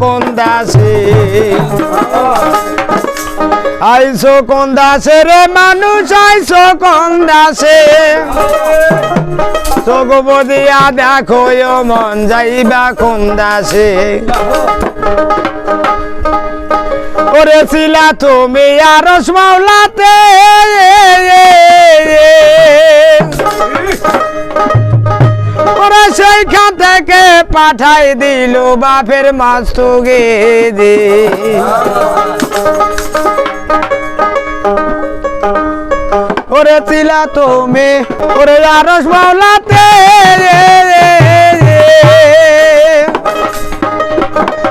কোন দাসে? আইসো কোন দাসে রে মানুষ, আইসো কোন দাসে? চোখ দেখো ও মন যাইবা কোন দাসে? ওরে ছিলা তুমি আরস মাওলাতে। ওরা সেইখান থেকে পাঠাই দিল বাপের মাছ তো দে ওরে ছিলা তুমি, ওরে আরস মাওলাতে।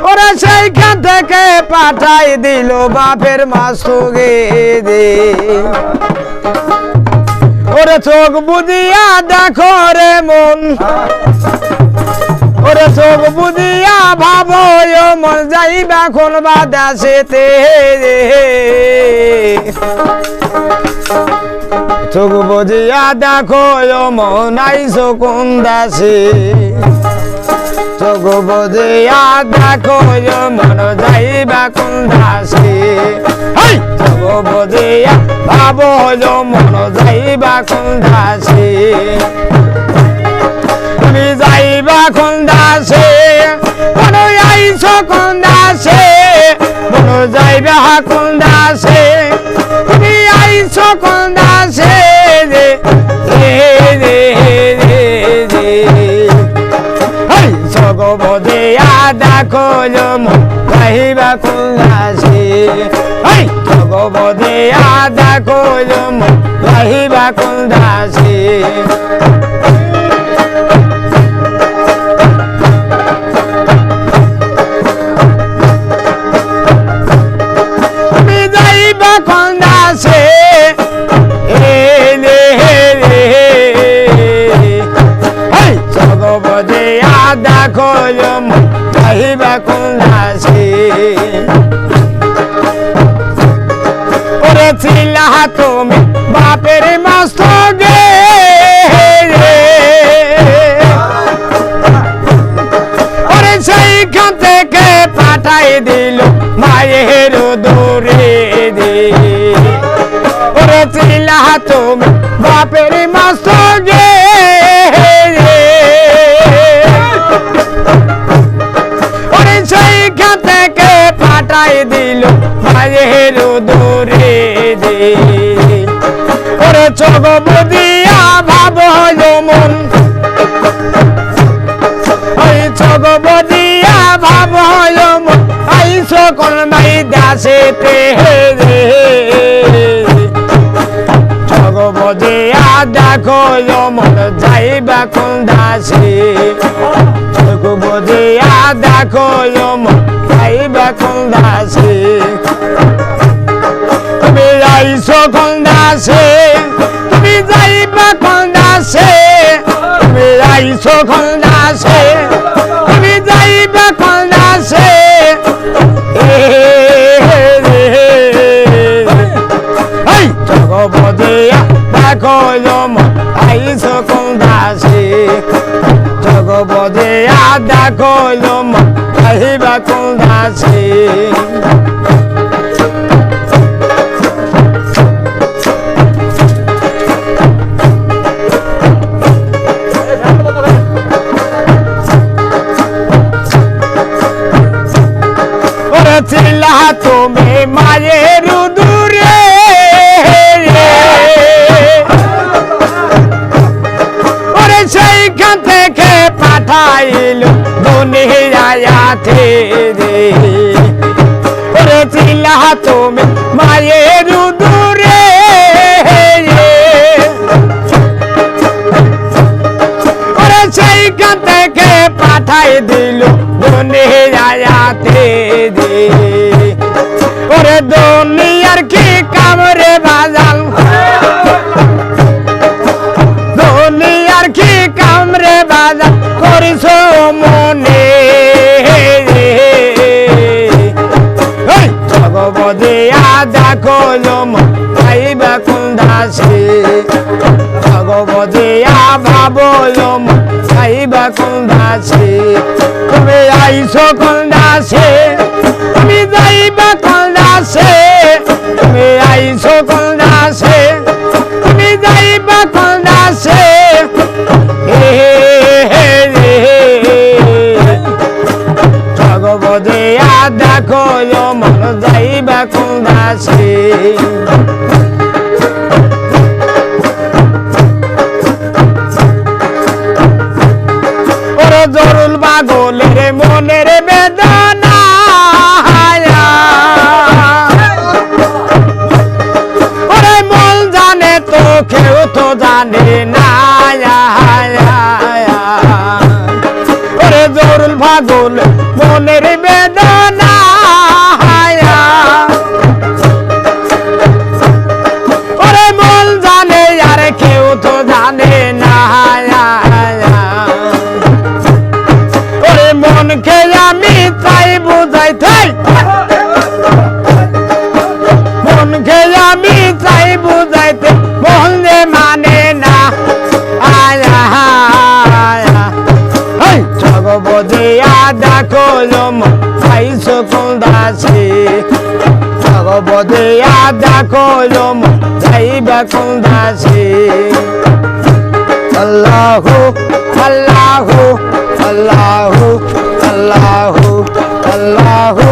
ওরা সেইখান থেকে পাঠাই দিল বাপের মাছ তো দে ওরে চোখ বুঝিয়া দেখো রে মন। ওরে চোখ বুঝিয়া ভাবো মন যাইবা কোন বাদাসেতে চোখ বুঝিয়া দেখো মন আইসো কোন দাসে চোখ বুঝিয়া দেখো মন যাইবা কোন দাসে! চোখ বুঝিয়া ভাবো মন যাইবা কোন দাসে? তুমি যাইবা কোন দাসে? কোন আইছো কোন দাসে? কোন যাইবা কোন দাসে? তুমি আইছো কোন কলম কহিবা কুলাসি হেই! জগবদে আদা কলম কহিবা কোন কহিবা কোন দাসে ওরে ছিলা তুমি বাপের মাস্ত গে ওরে সেইখান থেকে পাঠাই দিল মায়ের দূরে দে। ওরে ছিলা তুমি পাঠাই দিল, মায়ের দূরে দে ওরে চোখ বুদিয়া ভাব মন। ওই চোখ বুদিয়া ভাব মন। আই সকল মাই দাসে তে রে জগবদে আদা কল মন, যাইবা কোন দাসে। কল মন। যাইবা কোন দাসে। তুমি যাইছো কোন দাসে, তুমি যাইবা কোন দাসে। তুমি যাইছো কোন দাসে, তুমি যাইবা কোন দাসে। জগবদিয়া জগবদিয়া দেখো জম আহিবা কোন দাসে তুমি মায়ের দূরে। ওরে সেইখান থেকে পাঠাইল দুনিয়াতে রে ওরে চিল্লা তুমি মায়ের দূরে ওরে সেইখান থেকে পাঠাই দিল দুনিয়াতে দে। ওরে দুনিয়ার আদা কলম পাইবা কোন দাসে? জগবদিয়া ভাবলো যাইবা কোন দাসে? তুমি আইস কোন দাসে? তুমি জগবদিয়া দেখো মন যাইবা কোন দাসে? জরুল পাগলের মনের বেদনা ওরে মন জানে তো, কেউ তো জানে না মনের জগবদিয়া দেখো জম পাইছো কোন কলম জগবদিয়া দেখো জম যাইবা কোন দাসে আল্লাহু আল্লাহু আল্লাহু আল্লাহু আল্লাহু।